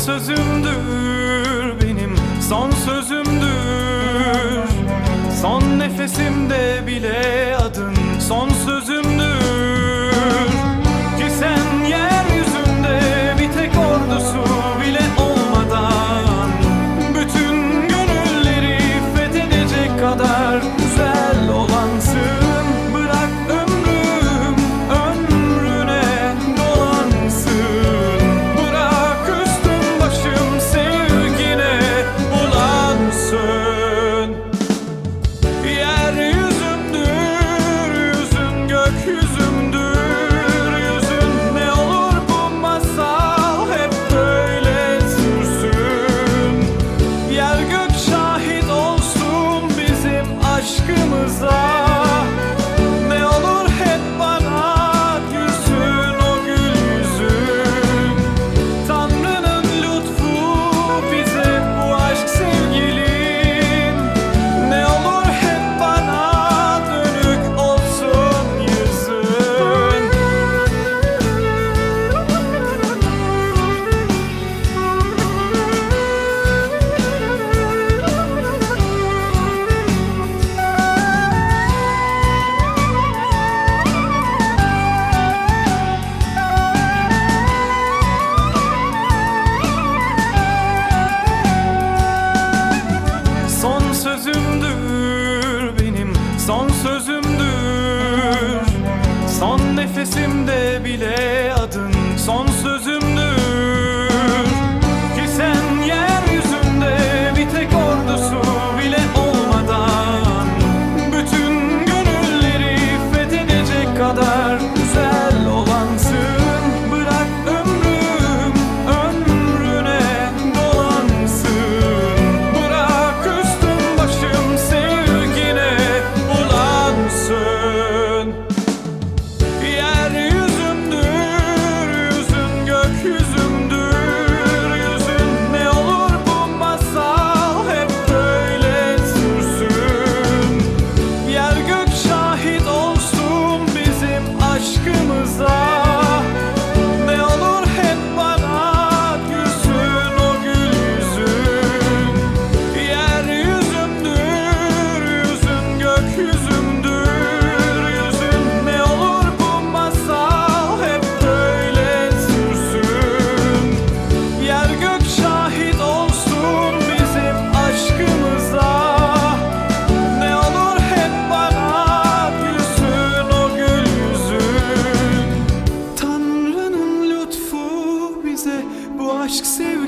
sözümdür benim son sözümdür. Son nefesimde bile adın son sözümdür. desire. sözümdür. Son nefesimde bile adın son sözümdür. aşk sev